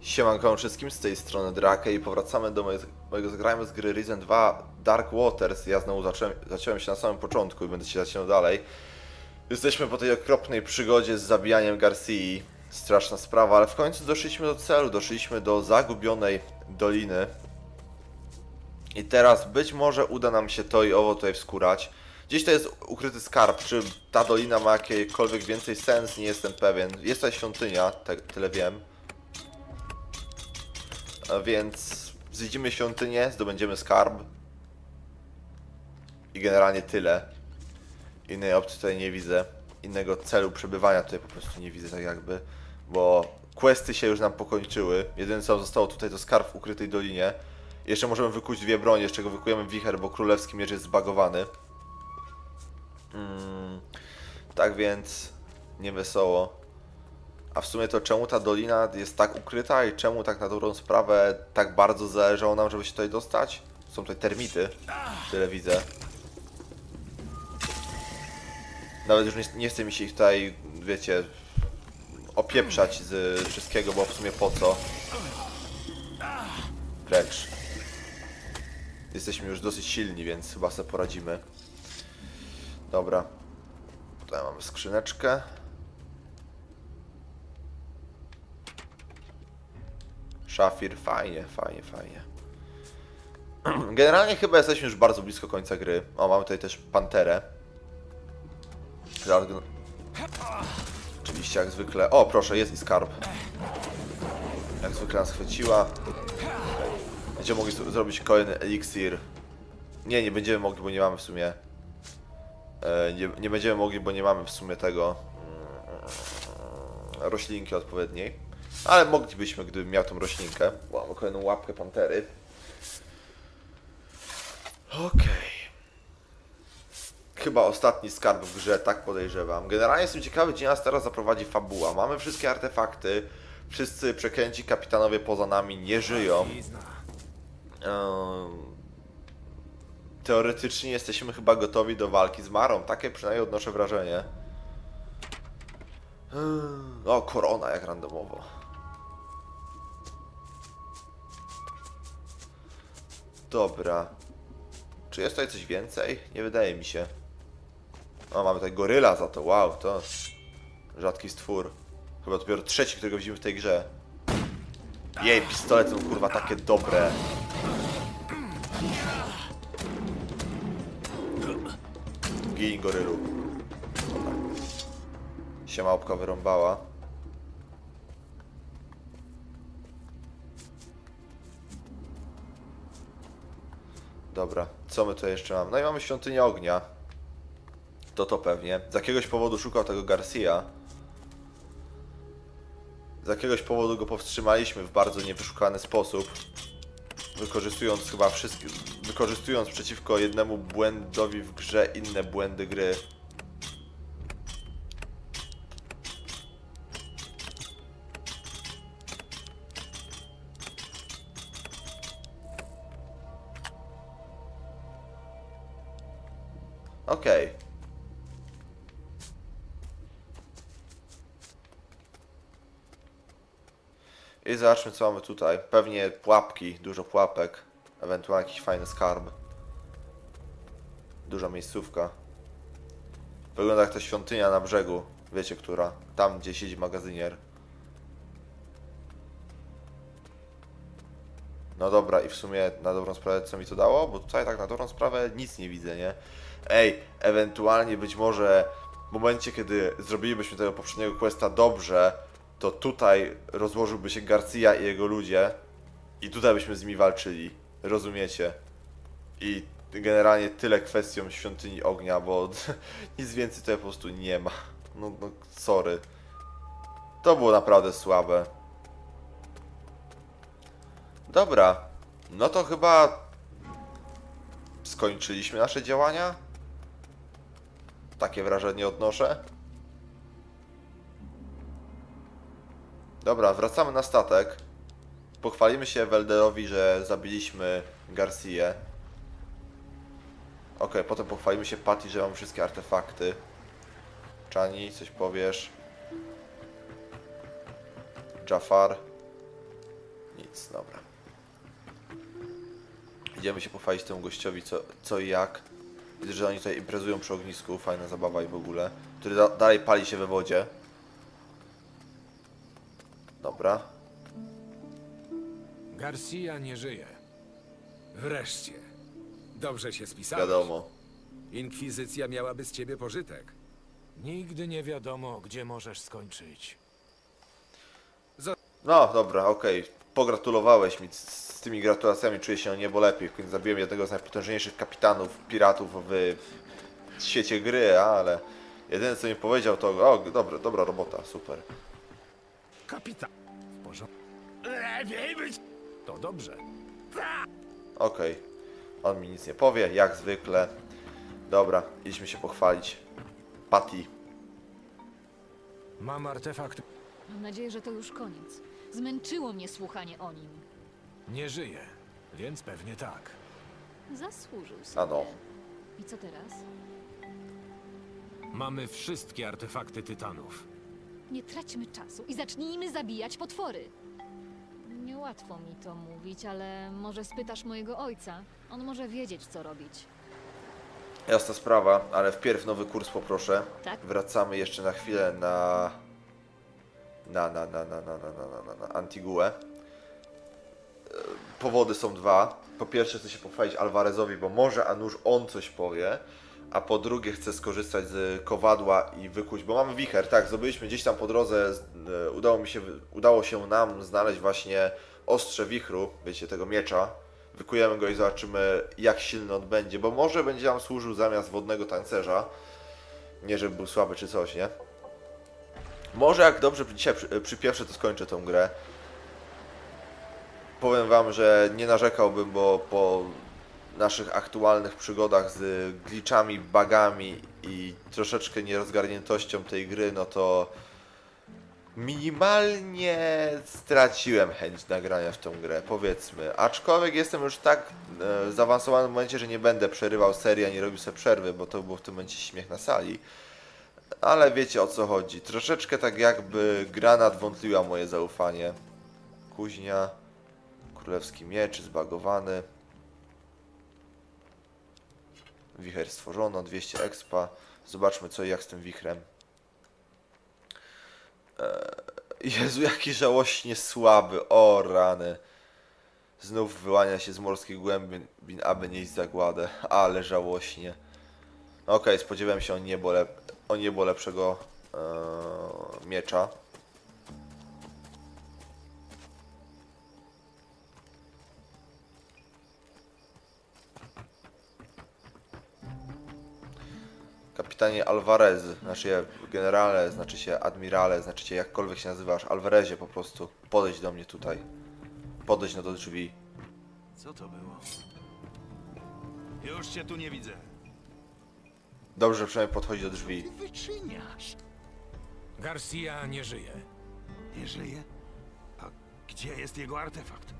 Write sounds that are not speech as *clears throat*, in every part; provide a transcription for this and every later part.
Siemanko wszystkim, z tej strony Drake i powracamy do mojego, mojego zagrajmy z gry Risen 2 Dark Waters. Ja znowu zacząłem, zacząłem się na samym początku i będę się zaczynał dalej. Jesteśmy po tej okropnej przygodzie z zabijaniem Garcii. Straszna sprawa, ale w końcu doszliśmy do celu, doszliśmy do zagubionej doliny. I teraz być może uda nam się to i owo tutaj wskórać. Gdzieś to jest ukryty skarb, czy ta dolina ma jakikolwiek więcej sens, nie jestem pewien. Jest tutaj świątynia, te, tyle wiem. Więc zwiedzimy świątynię, zdobędziemy skarb. I generalnie tyle. Innej opcji tutaj nie widzę. Innego celu przebywania tutaj po prostu nie widzę tak jakby. Bo questy się już nam pokończyły. Jedyne co zostało tutaj to skarb w ukrytej dolinie. Jeszcze możemy wykuć dwie bronie, z czego wykujemy wicher, bo królewski miecz jest zbagowany. Mm, tak więc nie wesoło. A w sumie to czemu ta dolina jest tak ukryta i czemu tak na dobrą sprawę tak bardzo zależało nam, żeby się tutaj dostać? Są tutaj termity, tyle widzę. Nawet już nie, nie mi się ich tutaj, wiecie, opieprzać z wszystkiego, bo w sumie po co? Precz. Jesteśmy już dosyć silni, więc chyba sobie poradzimy. Dobra. Tutaj mamy skrzyneczkę. Szafir, fajnie, fajnie, fajnie. *clears throat* Generalnie chyba jesteśmy już bardzo blisko końca gry. O, mamy tutaj też panterę. Zaraz Oczywiście jak zwykle. O, proszę, jest i skarb. Jak zwykle nas chwyciła. Będziemy mogli zrobić kolejny eliksir. Nie, nie będziemy mogli, bo nie mamy w sumie. E, nie, nie będziemy mogli, bo nie mamy w sumie tego. mm, roślinki odpowiedniej. Ale moglibyśmy, gdybym miał tą roślinkę. Bo Mamy kolejną łapkę pantery. Okej. Chyba ostatni skarb w grze, tak podejrzewam. Generalnie jestem ciekawy, gdzie nas teraz zaprowadzi fabuła. Mamy wszystkie artefakty. Wszyscy przekręci kapitanowie poza nami nie żyją. Teoretycznie jesteśmy chyba gotowi do walki z Marą. Takie przynajmniej odnoszę wrażenie. O, korona jak randomowo. Dobra. Czy jest tutaj coś więcej? Nie wydaje mi się. O, mamy tutaj goryla za to. Wow, to rzadki stwór. Chyba dopiero trzeci, którego widzimy w tej grze. Jej, pistolety są kurwa takie dobre. Gin gorylu. Dobra. Się małpka wyrąbała. Dobra, co my tutaj jeszcze mamy? No i mamy świątynię ognia. To to pewnie. Z jakiegoś powodu szukał tego Garcia. Z jakiegoś powodu go powstrzymaliśmy w bardzo niewyszukany sposób. Wykorzystując chyba wszystkie. Wykorzystując przeciwko jednemu błędowi w grze inne błędy gry. Zobaczmy co mamy tutaj. Pewnie pułapki, dużo pułapek. Ewentualnie jakiś fajny skarb. Duża miejscówka. Wygląda jak ta świątynia na brzegu. Wiecie która? Tam gdzie siedzi magazynier. No dobra, i w sumie na dobrą sprawę co mi to dało? Bo tutaj tak na dobrą sprawę nic nie widzę, nie? Ej, ewentualnie być może w momencie, kiedy zrobilibyśmy tego poprzedniego questa dobrze, to tutaj rozłożyłby się Garcia i jego ludzie i tutaj byśmy z nimi walczyli. Rozumiecie? I generalnie tyle kwestią świątyni ognia, bo *laughs* nic więcej tutaj po prostu nie ma. No, no sorry. To było naprawdę słabe. Dobra. No to chyba skończyliśmy nasze działania? Takie wrażenie odnoszę. Dobra, wracamy na statek. Pochwalimy się Welderowi, że zabiliśmy Garcię. Okej, potem pochwalimy się Patty, że mam wszystkie artefakty. Chani, coś powiesz? Jafar. Nic, dobra. Idziemy się pochwalić temu gościowi co, co i jak. Widzę, że oni tutaj imprezują przy ognisku, fajna zabawa i w ogóle. Który da dalej pali się we wodzie. Dobra. Garcia nie żyje. Wreszcie. Dobrze się spisałeś. Wiadomo. Inkwizycja miałaby z ciebie pożytek. Nigdy nie wiadomo, gdzie możesz skończyć. No, dobra, okej. Pogratulowałeś mi. Z, z tymi gratulacjami czuję się o niebo lepiej. W końcu zabiłem jednego z najpotężniejszych kapitanów, piratów w świecie gry, ale jedyne co mi powiedział to, o, dobra, dobra robota, super. Kapitan. W porządku. Lepiej być! To dobrze. Okej. On mi nic nie powie, jak zwykle. Dobra, idźmy się pochwalić. Patty. Mam artefakt. Mam nadzieję, że to już koniec. Zmęczyło mnie słuchanie o nim. Nie żyje, więc pewnie tak. Zasłużył sobie. Ano. I co teraz? Mamy wszystkie artefakty tytanów. Nie traćmy czasu i zacznijmy zabijać potwory. Niełatwo mi to mówić, ale może spytasz mojego ojca. On może wiedzieć, co robić. Jasna sprawa, ale wpierw nowy kurs poproszę. Tak? Wracamy jeszcze na chwilę na... Na, na, na, na, na, na, na, na, na Antiguę. E, Powody są dwa. Po pierwsze chcę się pochwalić Alvarezowi, bo może a nuż on coś powie. A po drugie chcę skorzystać z kowadła i wykuć, bo mamy wicher, tak, zdobyliśmy gdzieś tam po drodze, e, udało mi się, udało się nam znaleźć właśnie ostrze wichru, wiecie, tego miecza. Wykujemy go i zobaczymy jak silny on będzie, bo może będzie nam służył zamiast wodnego tancerza. Nie, żeby był słaby czy coś, nie? Może jak dobrze dzisiaj przy, przypieszę, to skończę tą grę. Powiem wam, że nie narzekałbym, bo po naszych aktualnych przygodach z glitchami, bugami i troszeczkę nierozgarniętością tej gry, no to minimalnie straciłem chęć nagrania w tą grę, powiedzmy. Aczkolwiek jestem już tak e, zaawansowanym momencie, że nie będę przerywał serii, ani robił sobie przerwy, bo to był w tym momencie śmiech na sali. Ale wiecie o co chodzi. Troszeczkę tak jakby gra nadwątliła moje zaufanie. Kuźnia, królewski miecz, zbagowany. Wicher stworzono, 200 expa. Zobaczmy co i jak z tym wichrem. Eee, Jezu, jaki żałośnie słaby. O rany. Znów wyłania się z morskich głębin, aby nieść zagładę. Ale żałośnie. Okej, spodziewałem się o niebo, lep o niebo lepszego eee, miecza. Kapitanie Alvarez, znaczy generale, znaczy się admirale, znaczy się jakkolwiek się nazywasz, Alvarezie po prostu. Podejdź do mnie tutaj. Podejdź no do drzwi. Co to było? Już cię tu nie widzę. Dobrze, że przynajmniej podchodzi do drzwi. Ty wyczyniasz. Garcia nie żyje. Nie żyje? A gdzie jest jego artefakt?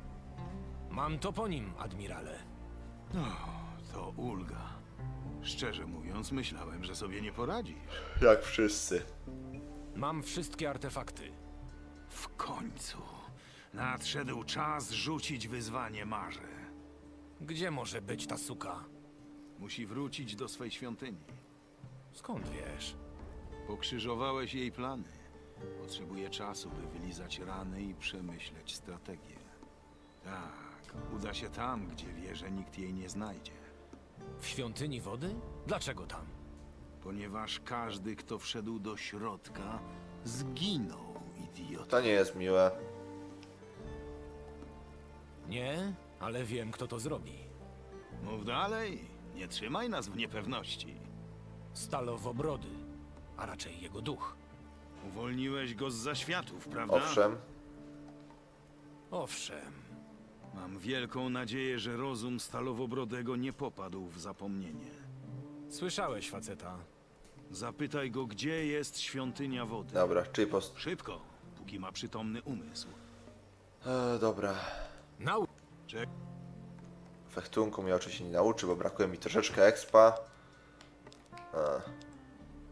Mam to po nim, admirale. No, to ulga. Szczerze mówiąc, myślałem, że sobie nie poradzisz. Jak wszyscy. Mam wszystkie artefakty. W końcu. Nadszedł czas rzucić wyzwanie Marze. Gdzie może być ta suka? Musi wrócić do swej świątyni. Skąd wiesz? Pokrzyżowałeś jej plany. Potrzebuje czasu, by wylizać rany i przemyśleć strategię. Tak, uda się tam, gdzie wie, że nikt jej nie znajdzie. W świątyni wody? Dlaczego tam? Ponieważ każdy, kto wszedł do środka, zginął, idiota. To nie jest miłe. Nie, ale wiem, kto to zrobi. Mów dalej, nie trzymaj nas w niepewności. Stalowobrody, a raczej jego duch. Uwolniłeś go z zaświatów, prawda? Owszem. Owszem, Mam wielką nadzieję, że rozum Stalowobrodego nie popadł w zapomnienie. słyszałeś faceta. Zapytaj go, gdzie jest świątynia wody. Dobra, czyli post... Szybko, póki ma przytomny umysł. E, dobra. Nau... Czek Fechtunku mnie oczywiście nie nauczy, bo brakuje mi troszeczkę expa. E,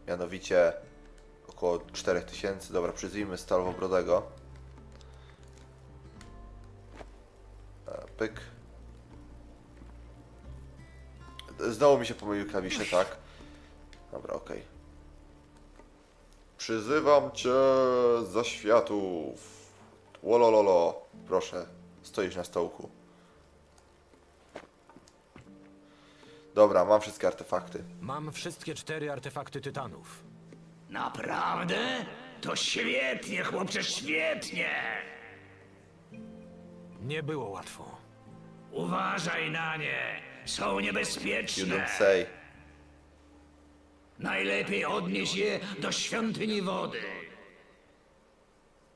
mianowicie około 4000. Dobra, przyzwijmy Stalowobrodego. Pyk. Znowu mi się pomylił klawisze, tak? Dobra, okej. Przyzywam cię za światów. Łolololo. Proszę, stoisz na stołku. Dobra, mam wszystkie artefakty. Mam wszystkie cztery artefakty tytanów. Naprawdę? To świetnie, chłopcze, świetnie! Nie było łatwo. Uważaj na nie, są You niebezpieczne. don't say. Najlepiej odnieś je do świątyni wody.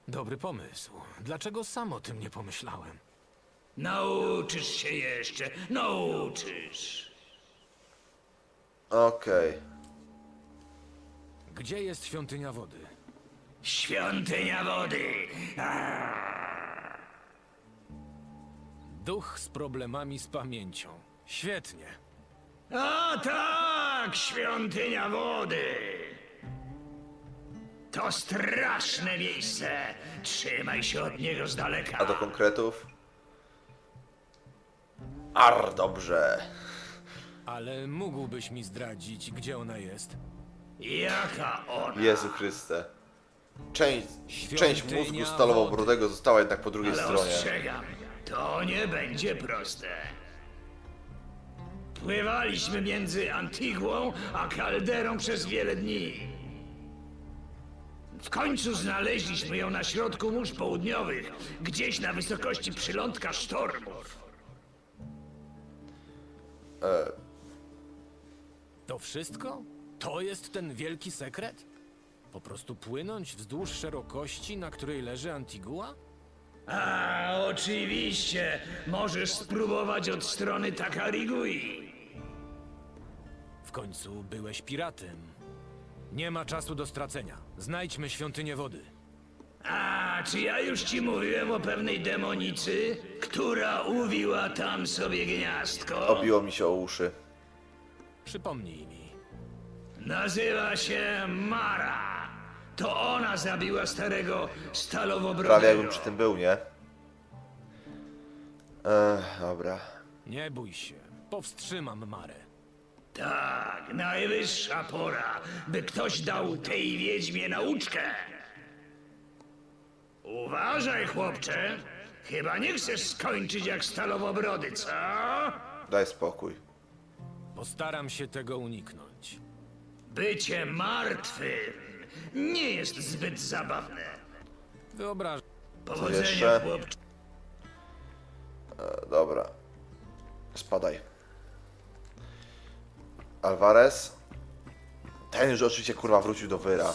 Dobry pomysł. Dlaczego sam o tym nie pomyślałem? Nauczysz się jeszcze, nauczysz. Okej. Gdzie jest świątynia wody? Świątynia wody. Duch z problemami z pamięcią. Świetnie. A tak, świątynia wody. To straszne miejsce. Trzymaj się od niego z daleka. A do konkretów? Ar, dobrze. Ale mógłbyś mi zdradzić, gdzie ona jest? Jaka ona? Jezu Chryste. Część, część mózgu Świątynia stalowo-brodego została jednak po drugiej Ale stronie. ostrzegam, to nie będzie proste. Pływaliśmy między Antigłą a Kalderą przez wiele dni. W końcu znaleźliśmy ją na środku mórz południowych, gdzieś na wysokości przylądka sztormów. To wszystko? To jest ten wielki sekret? Po prostu płynąć wzdłuż szerokości, na której leży Antigua? A, oczywiście, możesz spróbować od strony Takarigui. W końcu byłeś piratem. Nie ma czasu do stracenia. Znajdźmy świątynię wody. A, czy ja już ci mówiłem o pewnej demonicy, która uwiła tam sobie gniazdko? Obiło mi się o uszy. Przypomnij mi. Nazywa się Mara. To ona zabiła starego stalowobrodego. Prawie jakbym przy tym był, nie? Ech, dobra. Nie bój się. Powstrzymam Marę. Tak, najwyższa pora, by ktoś dał tej wiedźmie nauczkę. Uważaj, chłopcze. Chyba nie chcesz skończyć jak stalowobrody, co? Daj spokój. Postaram się tego uniknąć. Bycie martwym nie jest zbyt zabawne. Wyobraź. Powodzenia, jeszcze? chłopcze. E, dobra. Spadaj. Alvarez. Ten już oczywiście kurwa wrócił do wyra.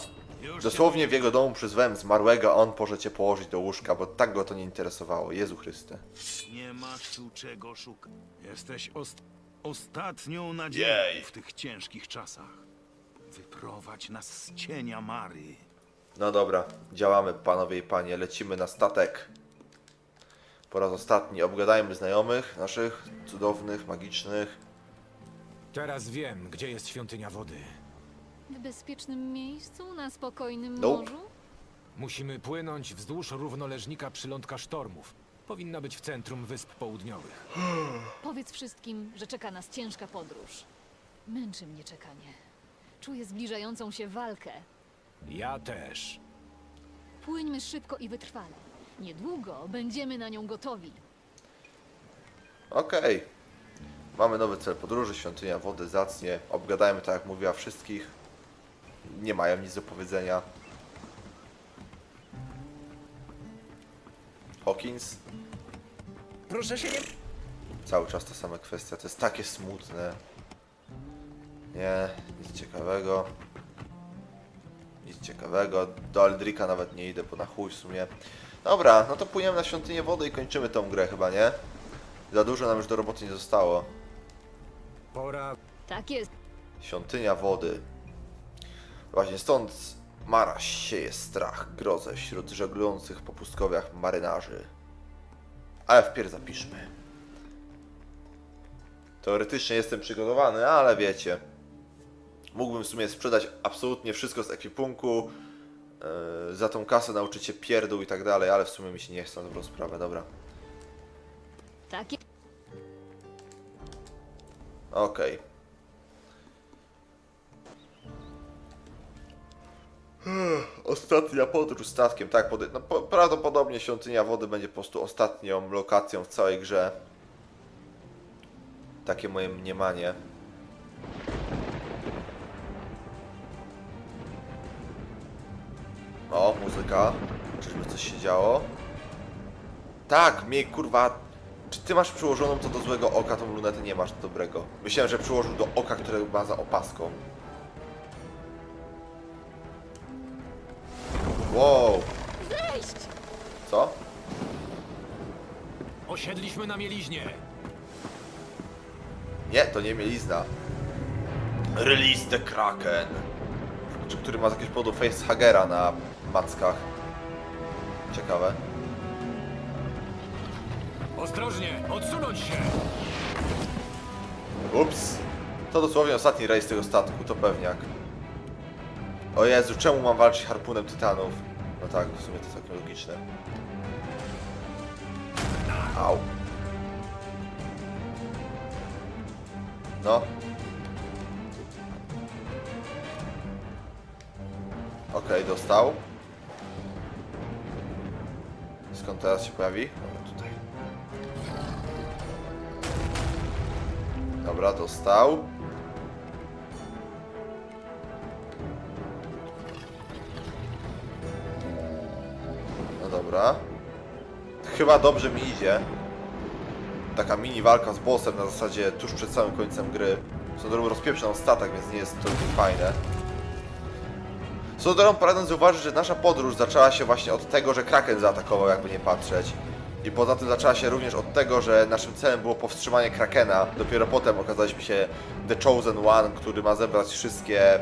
Dosłownie w jego domu przyzwałem zmarłego, a on poszedł cię położyć do łóżka, bo tak go to nie interesowało. Jezu Chryste. Nie masz tu czego szukać. Jesteś ost ostatnią nadzieją Jej. w tych ciężkich czasach. Wyprowadź nas z cienia Mary. No dobra, działamy panowie i panie, lecimy na statek. Po raz ostatni obgadajmy znajomych naszych, cudownych, magicznych. Teraz wiem, gdzie jest świątynia wody. W bezpiecznym miejscu, na spokojnym Nope. morzu? Musimy płynąć wzdłuż równoleżnika przylądka sztormów. Powinna być w centrum Wysp Południowych. Powiedz wszystkim, że czeka nas ciężka podróż. Męczy mnie czekanie. Czuję zbliżającą się walkę. Ja też. Płyńmy szybko i wytrwale. Niedługo będziemy na nią gotowi. Okej. Mamy nowy cel podróży, świątynia wody, zacnie. Obgadajmy tak jak mówiła wszystkich. Nie mają nic do powiedzenia. Hawkins. Proszę się nie... Cały czas ta sama kwestia. To jest takie smutne. Nie, nic ciekawego. Nic ciekawego. Do Aldrika nawet nie idę, bo na chuj w sumie. Dobra, no to płyniemy na świątynię wody i kończymy tą grę chyba, nie? Za dużo nam już do roboty nie zostało. Pora Tak jest. Świątynia wody. Właśnie stąd Mara sieje strach, grozę wśród żeglujących po pustkowiach marynarzy. Ale wpierw zapiszmy. Teoretycznie jestem przygotowany, ale wiecie. Mógłbym w sumie sprzedać absolutnie wszystko z ekwipunku. Yy, za tą kasę nauczyć się pierdół i tak dalej, ale w sumie mi się nie chce na dobrą sprawę, dobra. Tak jest. Okej. Ostatnia podróż statkiem, tak, pode- no, po, prawdopodobnie świątynia wody będzie po prostu ostatnią lokacją w całej grze. Takie moje mniemanie. Muzyka. Czyżby coś się działo? Tak, mnie kurwa. Czy ty masz przyłożoną to do złego oka, tą lunetę nie masz do dobrego? Myślałem, że przyłożył do oka, które ma za opaską. Wow, Zejść! co? Osiedliśmy na mieliźnie. Nie, to nie mielizna. Release the Kraken. Czy który ma z jakiegoś powodu facehagera na mackach. Ciekawe. Ostrożnie, odsunąć się! Ups. To dosłownie ostatni rejs tego statku, to pewniak. O Jezu, czemu mam walczyć harpunem tytanów? No tak, w sumie to całkiem logiczne. Au. No. Okej, dostał. Skąd teraz się pojawi? Dobra, tutaj. Dobra, dostał. No dobra. Chyba dobrze mi idzie. Taka mini walka z bossem na zasadzie tuż przed samym końcem gry. Są drogą rozpieprzą statek, więc nie jest to fajne. Są drogą pragnę zauważyć, że nasza podróż zaczęła się właśnie od tego, że Kraken zaatakował, jakby nie patrzeć. I poza tym zaczęła się również od tego, że naszym celem było powstrzymanie Krakena. Dopiero potem okazaliśmy się The Chosen One, który ma zebrać wszystkie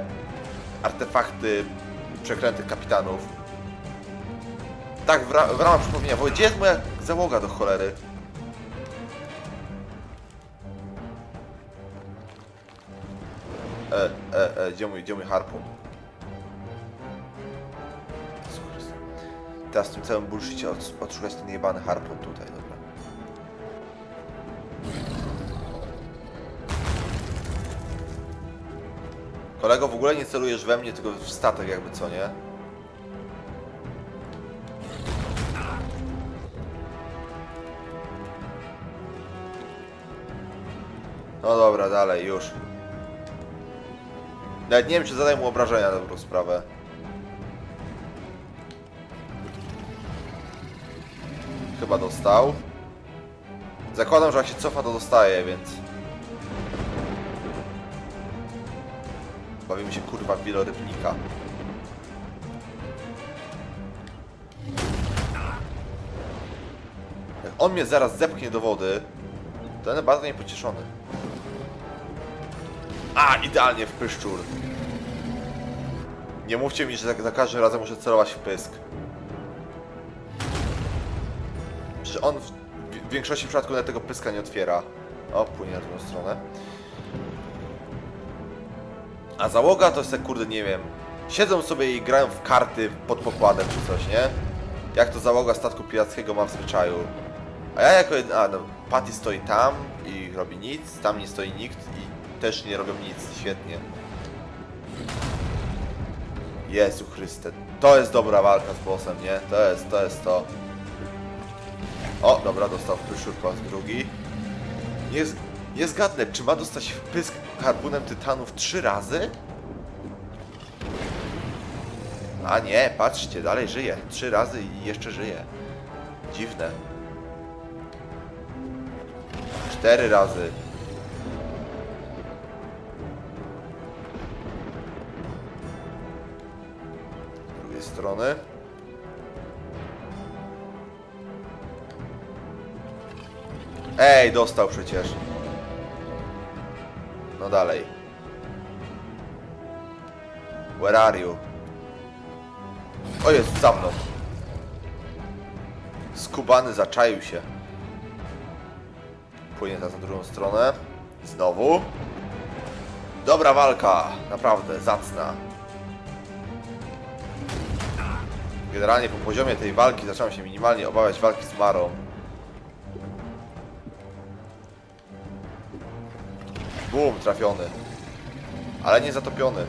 artefakty przeklętych kapitanów. Tak, w, ra w ramach przypomnienia, bo gdzie jest moja załoga do cholery? E, e, e, gdzie mój, gdzie mój harpun? Teraz w tym całym bullshicie od, odszukać ten jebany harpun tutaj, dobra. Kolego, w ogóle nie celujesz we mnie, tylko w statek jakby, co nie? No dobra, dalej, już. Nawet nie wiem, czy zadaję mu obrażenia na dobrą sprawę. Chyba dostał. Zakładam, że jak się cofa, to dostaje, więc... Bawimy się kurwa w. Jak on mnie zaraz zepchnie do wody, to będę bardzo niepocieszony. A, idealnie w pyszczur. Nie mówcie mi, że za, za każdym razem muszę celować w pysk. Przecież on w, większości przypadków nawet tego pyska nie otwiera. O, płynie na drugą stronę. A załoga to jest kurde, nie wiem. Siedzą sobie i grają w karty pod pokładem czy coś, nie? Jak to załoga statku pirackiego ma w zwyczaju. A ja jako jedna... A, no, Patty stoi tam i robi nic, tam nie stoi nikt i też nie robią nic. Świetnie. Jezu Chryste. To jest dobra walka z bossem, nie? To jest, to jest to. O, dobra, dostał pyszur po raz drugi. Nie, nie zgadnę, czy ma dostać pysk harpunem tytanów trzy razy? A nie, patrzcie, dalej żyje. Trzy razy i jeszcze żyje. Dziwne. Cztery razy. Z drugiej strony. Ej, dostał przecież. No dalej. Where are you? O, jest za mną. Skubany zaczaił się. Płynie teraz na drugą stronę. Znowu. Dobra walka. Naprawdę, zacna. Generalnie po poziomie tej walki zacząłem się minimalnie obawiać walki z Marą. Trafiony. Ale nie zatopiony.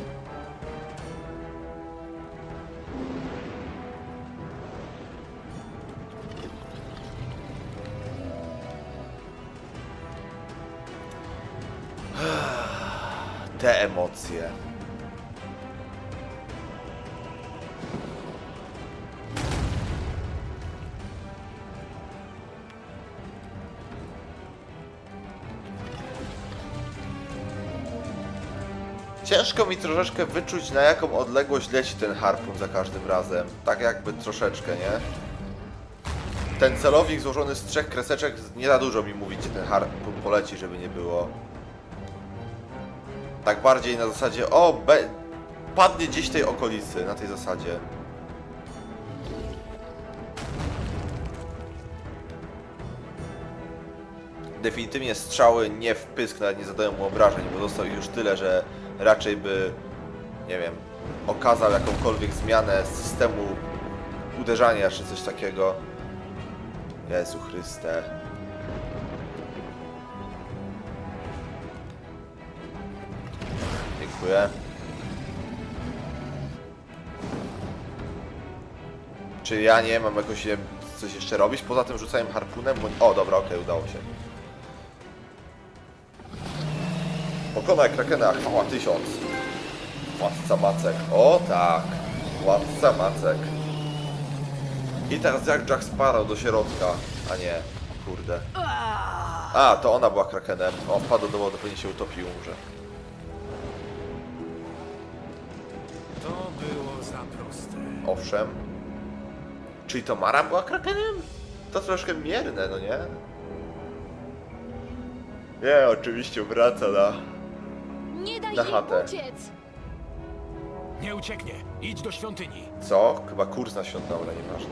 Te emocje. Ciężko mi troszeczkę wyczuć na jaką odległość leci ten harpun za każdym razem. Tak jakby troszeczkę, nie? Ten celownik złożony z trzech kreseczek nie za dużo mi mówi, gdzie ten harpun poleci, żeby nie było. Tak bardziej na zasadzie, o, be... padnie gdzieś tej okolicy, na tej zasadzie. Definitywnie strzały nie w pysk, nawet nie zadają mu obrażeń, bo dostał już tyle, że raczej by, nie wiem, okazał jakąkolwiek zmianę systemu uderzania czy coś takiego. Jezu Chryste. Dziękuję. Czy ja nie mam jakoś coś jeszcze robić poza tym rzucaniem harpunem? Bo... O, dobra, okej, udało się. Pokonaj Krakena, chwała tysiąc. Władca Macek. O tak, władca Macek. I teraz jak Jack Sparrow do środka, a nie, kurde. A, to ona była Krakenem. O, wpadł do wody, pewnie się utopił, umrze. To było za proste. Owszem. Czyli to Mara była Krakenem? To troszkę mierne, no nie? Nie, oczywiście wraca na... Nie daj Na jej chatę. uciec! Nie ucieknie. Idź do świątyni. Co? Chyba kurs na świąt, dobra, nieważne.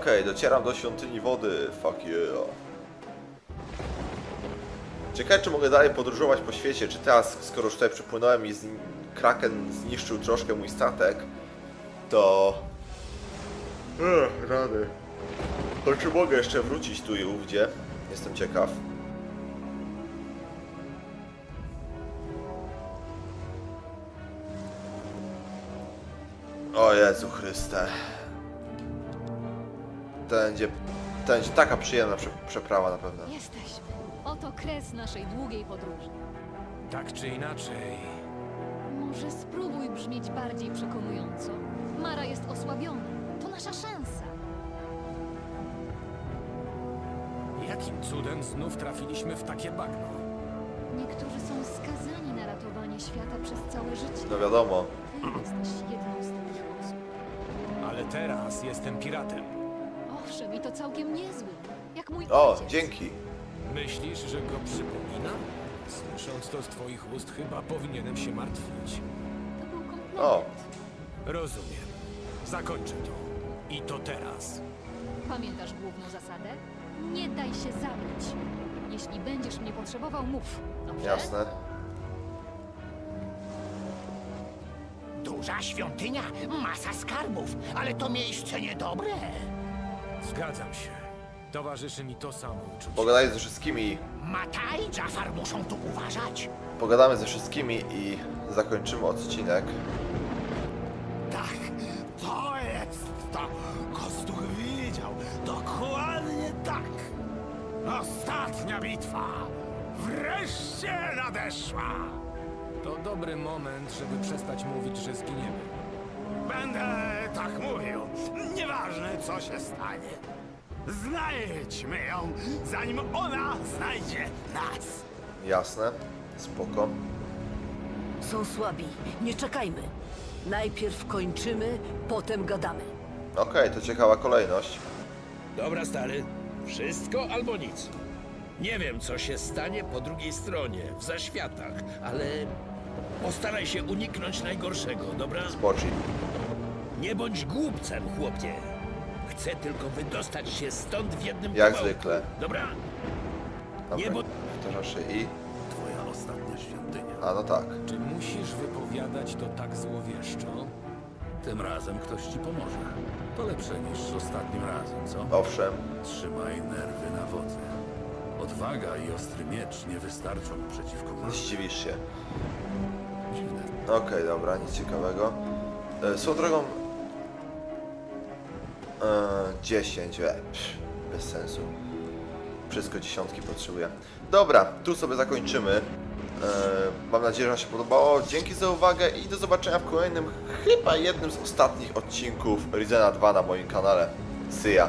Okej, docieram do świątyni wody. Fuck yeah. Ciekawe, czy mogę dalej podróżować po świecie, czy teraz, skoro już tutaj przypłynąłem i z... Kraken zniszczył troszkę mój statek, to... Ech, rany. To czy mogę jeszcze wrócić tu i ówdzie? Jestem ciekaw. O Jezu Chryste. To będzie, to będzie taka przyjemna prze, przeprawa na pewno. Jesteśmy. Oto kres naszej długiej podróży. Tak czy inaczej. Może spróbuj brzmieć bardziej przekonująco. Mara jest osłabiona. To nasza szansa. Jakim cudem znów trafiliśmy w takie bagno? Niektórzy są skazani na ratowanie świata przez całe życie. No wiadomo. Ty jesteś jedną z takich osób. Ale teraz jestem piratem. I to całkiem niezłym. Jak mój O, ojciec. dzięki. Myślisz, że go przypomina? Słysząc to z twoich ust, chyba powinienem się martwić. To był komplement. O. Rozumiem. Zakończę to. I to teraz. Pamiętasz główną zasadę? Nie daj się zabić. Jeśli będziesz mnie potrzebował, mów. Dobrze? Jasne. Duża świątynia, masa skarbów, ale to miejsce niedobre. Zgadzam się. Towarzyszy mi to samo uczucie. Pogadaj ze wszystkimi. Mataj i Jafar muszą tu uważać. Pogadamy ze wszystkimi i zakończymy odcinek. Tak, to jest to. Kostuch widział. Dokładnie tak. Ostatnia bitwa. Wreszcie nadeszła. To dobry moment, żeby przestać mówić, że zginiemy. Będę tak mówił. Nieważne, co się stanie. Znajdźmy ją, zanim ona znajdzie nas. Jasne. Spoko. Są słabi. Nie czekajmy. Najpierw kończymy, potem gadamy. Okej, to ciekawa kolejność. Dobra, stary. Wszystko albo nic. Nie wiem, co się stanie po drugiej stronie, w zaświatach, ale postaraj się uniknąć najgorszego, dobra? Spoczy. Nie bądź głupcem, chłopie. Chcę tylko wydostać się stąd w jednym Jak kawałku. zwykle. Dobra? Dobra, Nie, bo- powtarzasz się i... Twoja ostatnia świątynia. A no tak. Czy musisz wypowiadać to tak złowieszczo? Tym razem ktoś ci pomoże. To lepsze niż ostatnim razem, co? Owszem. Trzymaj nerwy na wodzy. Odwaga i ostry miecz nie wystarczą przeciwko Nie maści. zdziwisz się. Dziwne. Okej, dobra, nic ciekawego. E, Swoją drogą... E, 10, e, pff, bez sensu. Wszystko dziesiątki potrzebuję. Dobra, tu sobie zakończymy. E, mam nadzieję, że Wam się podobało. Dzięki za uwagę i do zobaczenia w kolejnym, chyba jednym z ostatnich odcinków Rizena 2 na moim kanale. See ya.